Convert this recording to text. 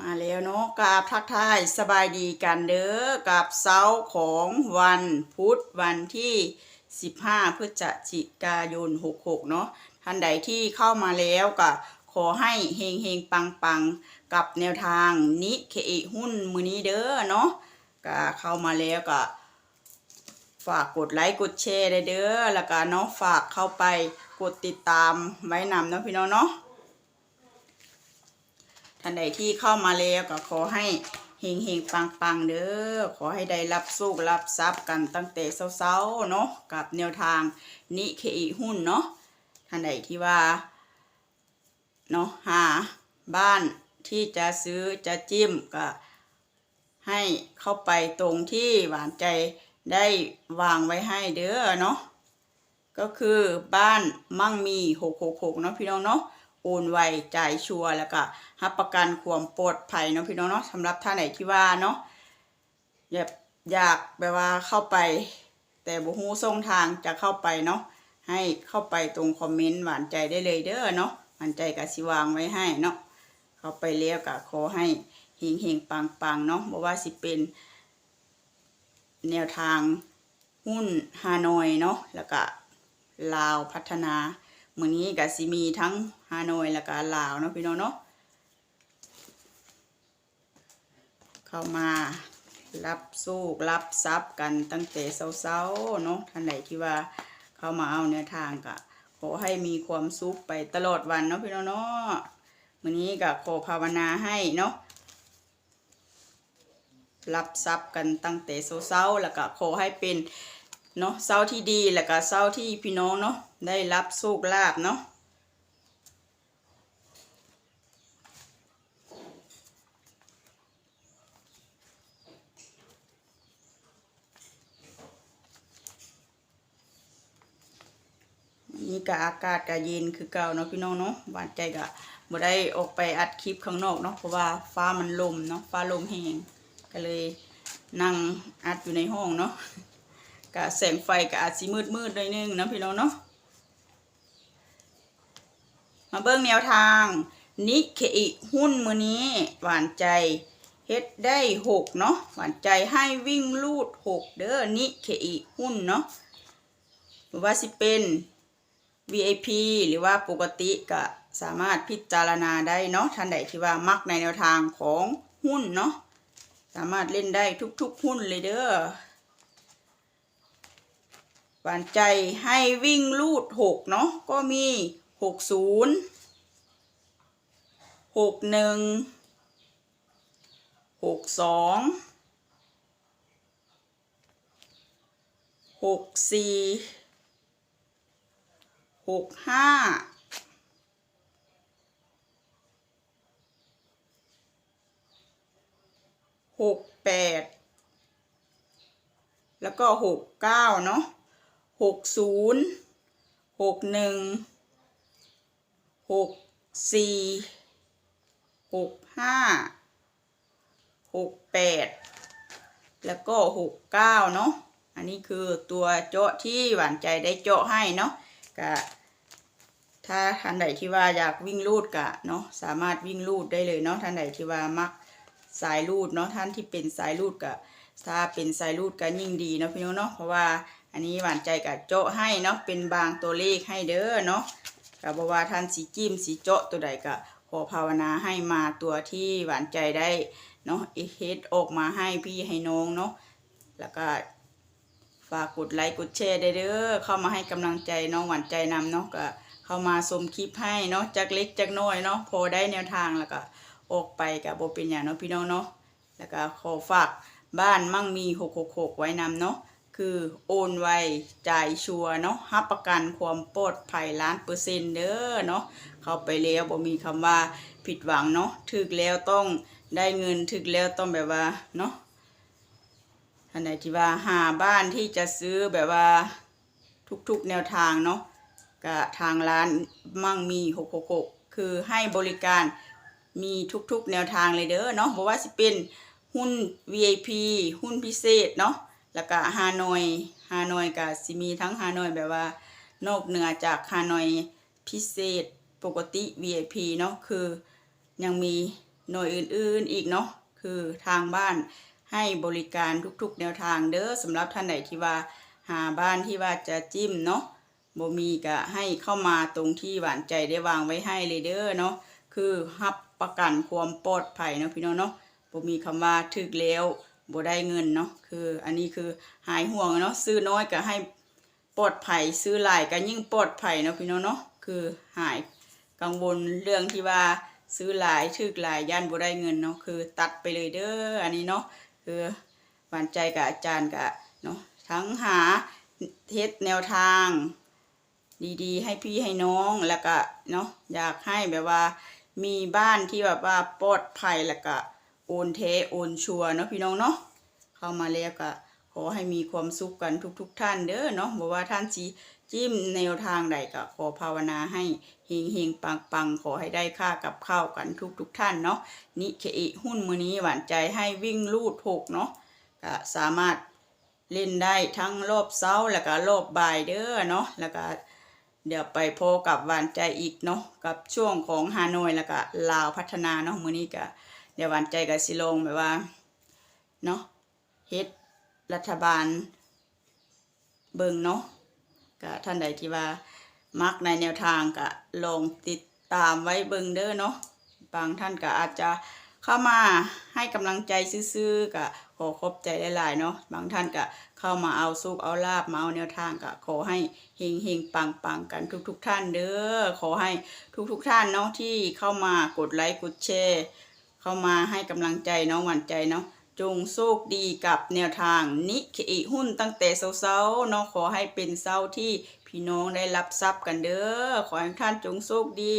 มาแล้วเนาะกราบทักทายสบายดีกันเด้อกับเสาร์ของวันพุธวันที่ 15พฤศจิกายน 66 เนาะท่านใดที่เข้ามาแล้วก็ขอให้เฮงเฮงปังปังกับแนวทางนิเคอิหุ้นมือนี้เด้อเนาะก็เข้ามาแล้วก็ ฝากกดไลค์กดแชร์ได้เด้อแล้วก็เนาะฝากเข้าไปกดติดตามไว้นำเนาะพี่น้องเนาะ ท่านใดที่เข้ามาแล้วก็ขอให้เฮงเฮงปังปังเด้อขอให้ได้รับสุขรับทรัพย์กันตั้งแต่เช้าๆเนาะกับแนวทางนิเคอิหุ้นเนาะท่านใดที่ว่าเนาะหาบ้านที่จะซื้อจะจิ้มก็ให้เข้าไปตรงที่หวานใจได้วางไว้ให้เด้อเนาะก็คือบ้านมั่งมี666เนาะพี่น้องเนาะ โอนไวจ่ายชัวร์แล้วก็รับประกันความปลอดภัยเนาะพี่น้องเนาะสำหรับท่านไหนที่ว่าเนาะอยากอยากแบบว่าเข้าไป แต่บ่ฮู้ช่งทางจะเข้าไปเนาะให้เข้าไปตรงคอมเมนต์หวานใจได้เลยเด้อเนาะหวานใจก็สิวางไว้ให้เนาะเข้าไปแล้วก็ขอให้เฮงเฮงๆปังเนาะบ่ว่าสิเป็น แนวทางหุ้นฮานอยเนาะแล้วก็ลาวพัฒนา มื้อนี้ก็สิมีทั้งฮานอยแล้วก็ลาวเนาะพี่น้องเนาะเข้ามารับสู้รับทรัพย์กันตั้งแต่เช้าๆเนาะท่านใดที่ว่าเข้ามาเอาแนวทางก็ขอให้มีความสุขไปตลอดวันเนาะพี่น้องเนาะมื้อนี้ก็ขอภาวนาให้เนาะรับทรัพย์กันตั้งแต่เช้าๆแล้วก็ขอให้เป็น เนาะเช้าที่ดีแล้วก็เช้าที่พี่น้องเนาะได้รับโชคลาภเนาะนนี่ก็อากาศก็เย็นคือเก่าเนาะพี่น้องเนาะหวานใจก็บ่ได้ออกไปอัดคลิปข้างนอกเนาะเพราะว่าฟ้ามันลมเนาะฟ้าลมแห้งก็เลยนั่งอัดอยู่ในห้องเนาะ กะแสงไฟก็อาจสิมืดมืดๆหน่อยนึงนะพี่น้องเนาะมาเบิ่งแนวทางนิเคอิหุ้นมือนี้ หวานใจเฮ็ดได้หกเนาะหวานใจให้วิ่งลูดหกเด้อนิเคอิหุ้นเนาะหรือว่าสิเป็น VIP หรือว่าปกติก็สามารถพิจารณาได้เนาะท่านใดที่ว่ามักในแนวทางของหุ้นเนาะสามารถเล่นได้ทุกๆหุ้นเลยเด้อ หวานใจให้วิ่งลูดหกเนาะก็มีหกศูนย์หกหนึ่งหกสองหกสี่หกห้าหกแปดแล้วก็หกเก้าเนาะ หกศูนย์หกหนึ่งหกสี่หกห้าหกแปดแล้วก็หกเก้าเนาะอันนี้คือตัวเจาะที่หวานใจได้เจาะให้เนาะกะถ้าท่านใดที่ว่าอยากวิ่งลูดกะเนาะสามารถวิ่งลูดได้เลยเนาะท่านใดที่ว่ามักสายรูดเนาะท่านที่เป็นสายรูดก็ ถ้าเป็นสายรูดก็ยิ่งดีเนาะพี่น้องเนาะเพราะว่าอันนี้หวานใจกับโจะให้เนาะเป็นบางตัวเลขให้เด้อเนาะก็บอกว่าท่านสีจิ้มสีเจาะตัวใดก็ขอภาวนาให้มาตัวที่หวานใจได้เนาะเฮ็ดออกมาให้พี่ให้น้องเนาะแล้วก็ฝากกดไลค์กดแชร์ได้เด้อเข้ามาให้กำลังใจน้องหวานใจนำเนาะก็เข้ามาชมคลิปให้เนาะจากเล็กจากน้อยเนาะพอได้แนวทางแล้วก็ออกไปกับโบเป็นอย่างเนาะพี่น้องเนาะแล้วก็ขอฝาก บ้านมั่งมีหกหกหกไว้นำเนาะคือโอนไวจ่ายชัวร์เนาะรับประกันความปลอดภัยล้านเปอร์เซ็นต์เด้อเนาะเข้าไปแล้วบ่มีคำว่าผิดหวังเนาะถึกแล้วต้องได้เงินถึกแล้วต้องแบบว่าเนาะท่านไหนที่ว่าหาบ้านที่จะซื้อแบบว่าทุกๆแนวทางเนาะก็ทางร้านมั่งมีหกหกหกคือให้บริการมีทุกๆแนวทางเลยเด้อเนาะบอกว่าสิเป็น หุ้น VIP หุ้นพิเศษเนาะแล้วก็ฮานอยฮานอยก็สิมีทั้งฮานอยแบบว่า นอกเหนือจากฮานอยพิเศษปกติ VIP เนาะคือยังมีหน่วยอื่นๆอีกเนาะคือทางบ้านให้บริการทุกๆ แนวทางเด้อสำหรับท่านไหนที่ว่าหาบ้านที่ว่าจะจิ้มเนาะบมีก็ให้เข้ามาตรงที่หวานใจได้วางไว้ให้เลยเด้อเนาะคือรับประกันความปลอดภัยเนาะพี่น้องเนาะ บ่มีคำว่าถึกแล้วบ่ได้เงินเนาะคืออันนี้คือหายห่วงเนาะซื้อน้อยก็ให้ปลอดภัยซื้อหลายก็ยิ่งปลอดภัยเนาะพี่น้องเนาะคือหายกังวลเรื่องที่ว่าซื้อหลายถึกหลายย่านบ่ได้เงินเนาะคือตัดไปเลยเด้ออันนี้เนาะคือหวานใจกับอาจารย์กับเนาะทั้งหาเทศแนวทาง ดีๆ ให้พี่ให้น้องแล้วก็เนาะอยากให้แบบว่ามีบ้านที่แบบว่าปลอดภัยแล้วก็ โอนเทโอนชัวเนาะพี่น้องเนาะเข้ามาแล้วก็ขอให้มีความสุขกันทุกๆทท่านเด้อเนาะบอกว่าท่านจีจิ้มแนวทางใดก็ขอภาวนาให้เฮงเฮงปังปังๆขอให้ได้ค่ากับข้าวกันทุกๆทท่านเนาะนิเคอิหุ้นมือนี้หวานใจให้วิ่งลูดหกเนาะก็สามารถเล่นได้ทั้งรอบเช้าแล้วก็รอบบ่ายเด้อเนาะแล้วก็เดี๋ยวไปพบกับหวานใจอีกเนาะกับช่วงของฮานอยแล้วก็ลาวพัฒนาเนาะมือนี้ก็ เดี๋ยววานใจกับสิลงแบบว่าเนาะเฮ็ดรัฐบาลเบิงเนาะก็ท่านใดที่ว่ามักในแนวทางก็ลองติดตามไว้เบิงเด้อเนาะบางท่านก็อาจจะเข้ามาให้กำลังใจซื่อๆก็ขอขอบใจหลายๆเนาะบางท่านก็เข้ามาเอาสุกเอาลาบมาเอาแนวทางก็ขอให้เฮงเฮงปังปังๆกันทุกๆท่านเด้อขอให้ทุกๆท่านเนาะที่เข้ามากดไลค์กดแชร์ เข้ามาให้กำลังใจน้องหวานใจเนาะจงโชคดีกับแนวทางนิเคอิหุ้นตั้งแต่เช้าๆเนาะขอให้เป็นเช้าที่พี่น้องได้รับทรัพย์กันเด้อขอให้ท่านจงโชคดี